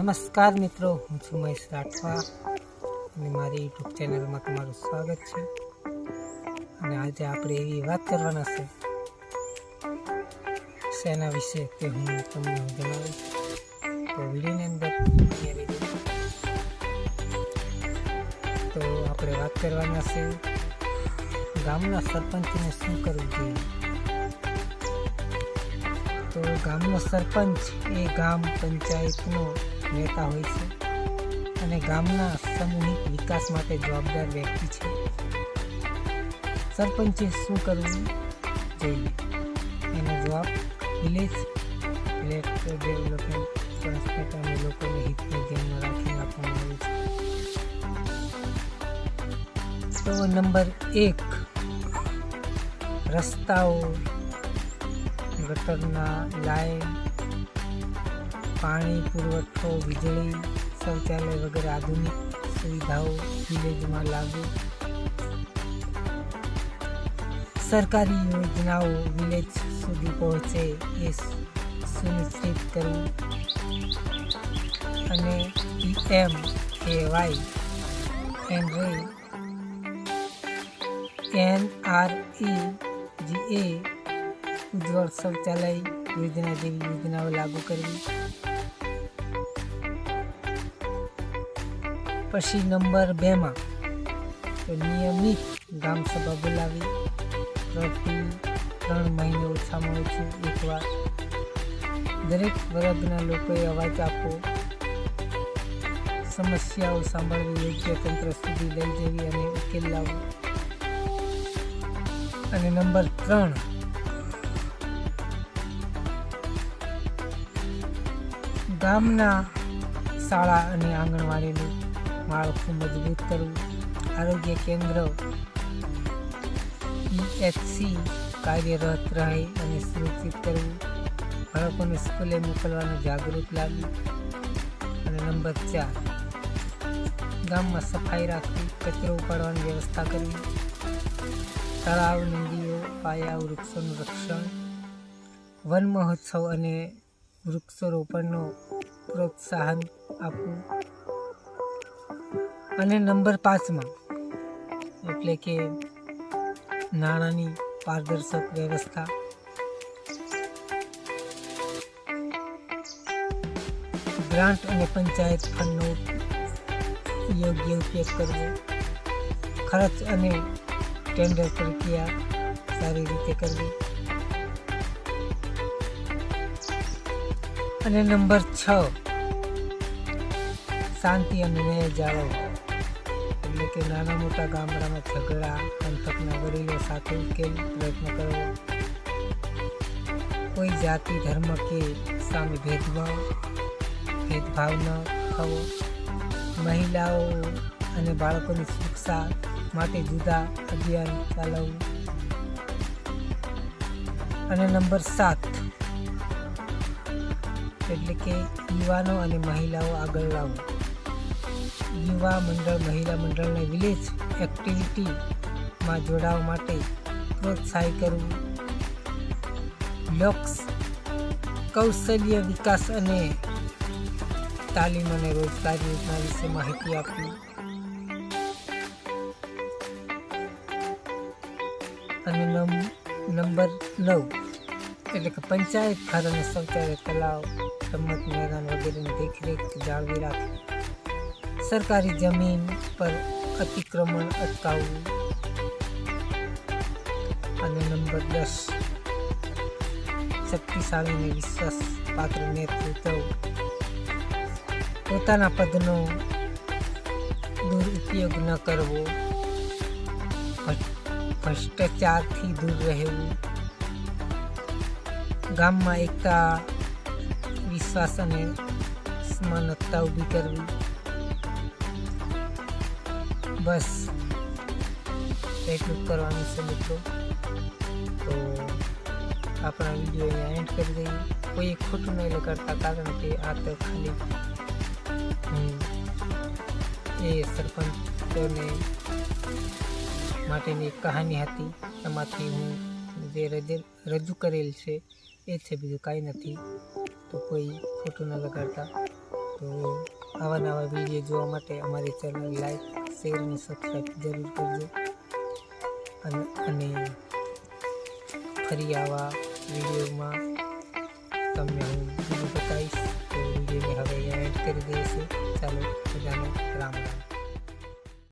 નમસ્કાર મિત્રો, હું છું મહેશ રાઠવા અને મારી યુટ્યુબ ચેનલમાં તમારું સ્વાગત છે. અને આજે આપણે એવી વાત કરવાના છે, શેના વિશે તે હું તમને જણાવીશ. તો વિડીયોની અંદર તો આપણે વાત કરવાના છે, ગામના સરપંચને શું કરવું જોઈએ? તો ગામનો સરપંચ એ ગામ પંચાયતનો નેતા હોય છે અને ગામના સામૂહિક વિકાસ માટે જવાબદાર વ્યક્તિ છે. સરપંચે શું કરવું જોઈએ? એનો જવાબ વિલેજ ઇલેક્ટ્રો ડેવલપમેન્ટ અને લોકોને હિતને ધ્યાનમાં રાખીને આપવામાં આવે છે. તો નંબર એક, રસ્તાઓ ગટરના લાઈન પાણી, પુરવઠો, વીજળી, શૌચાલય વગેરે આધુનિક સુવિધાઓ વિલેજમાં લાગુ. સરકારી યોજનાઓ વિલેજ સુધી પહોંચે એ સુનિશ્ચિત કરવું. અને PM K Y એનરે N R E G A ઉજ્જવળ શૌચાલય યોજના જેવી યોજનાઓ લાગુ કરવી. પછી નંબર બેમાં તો નિયમિત ગ્રામ સભા બોલાવી. પ્રતિ ત્રણ મહિને ઓછામાં ઓછું એકવાર દરેક વર્ગના લોકોએ અવાજ આપવો. સમસ્યાઓ સાંભળવી યોગ્ય તંત્ર સુધી લઈ જવી અને ઉકેલ લાવવો. અને નંબર ત્રણ ગામના શાળા અને આંગણવાડીનું માળખું મજબૂત કરવું. આરોગ્ય કેન્દ્ર ઈએચસી કાર્યરત રહે અને સુરક્ષિત કરવું. બાળકોને સ્કૂલે મોકલવાનું જાગૃત લાવવું અને નંબર ચાર, ગામમાં સફાઈ રાખવી, કચરો ઉપાડવાની વ્યવસ્થા કરવી. તળાવ, નદીઓ પાયા વૃક્ષોનું રક્ષણ. વન મહોત્સવ અને વૃક્ષારોપણનો પ્રોત્સાહન આપવું. અને નંબર પાંચમાં, એટલે કે નાણાંની પારદર્શક વ્યવસ્થા. ગ્રાન્ટ અને પંચાયત ફંડનો યોગ્ય ઉપયોગ કરવો. ખર્ચ અને ટેન્ડર પ્રક્રિયા સારી રીતે કરવી. અને નંબર છ. શાંતિ અને ન્યાય જાળવવો એટલે કે નાના મોટા ગામડામાં ઝઘડા, પંથકના વડીલો સાથે ઉકેલ, પ્રયત્ન કરવો. કોઈ જાતિ, ધર્મ કે સામે ભેદભાવ ભેદભાવ ન થવો. મહિલાઓ અને બાળકોની સુરક્ષા માટે જુદા અભિયાન ચલાવવું. અને નંબર સાત. એટલે કે યુવાનો અને મહિલાઓ આગળ લાવવું યુવા મંડળ, મહિલા મંડળને વિલેજ એક્ટિવિટીમાં જોડાવા માટે પ્રોત્સાહિત કરવું. લોક્સ, કૌશલ્ય વિકાસ અને તાલીમ અને રોજગાર યોજના વિશે માહિતી આપવી. અને નંબર નવ, એટલે કે પંચાયત ઘર અને શૌચાલય તલાવ રમત મેદાન વગેરેની દેખરેખ જાળવી રાખવી સરકારી જમીન પર અતિક્રમણ અટકાવવું અને નંબર દસ શક્તિશાળી અને વિશ્વાસપાત્ર નેતૃત્વ પોતાના પદનો દુરુપયોગ ન કરવો ભ્રષ્ટ- ભ્રષ્ટાચારથી દૂર રહેવું ગામમાં એકતા વિશ્વાસ અને સમાનતા ઊભી કરવી. બસ, એટલું કરવાનું છે મિત્રો. તો આપણા વીડિયો અહીંયા એન્ડ કરી દઈએ. કોઈ ખોટું નહીં કરતા, કારણ કે આ તો ખાલી એ સરપંચોને માટેની કહાની હતી. એમાંથી હું જે રજૂ કરેલ છે, એ છે બીજું કાંઈ નથી. તો કોઈ ખોટું ન લગાડતા. તો આવા નવા વીડિયો જોવા માટે અમારી ચેનલ લાઈક શેર અને સબસ્ક્રાઈબ જરૂર કરજો. અને ફરી આવા વિડીયોમાં તમને હું બતાવીશ. તો વિડીયોને હવે એડ કરી દઈશું. ચાલો બધાને રામ રામ.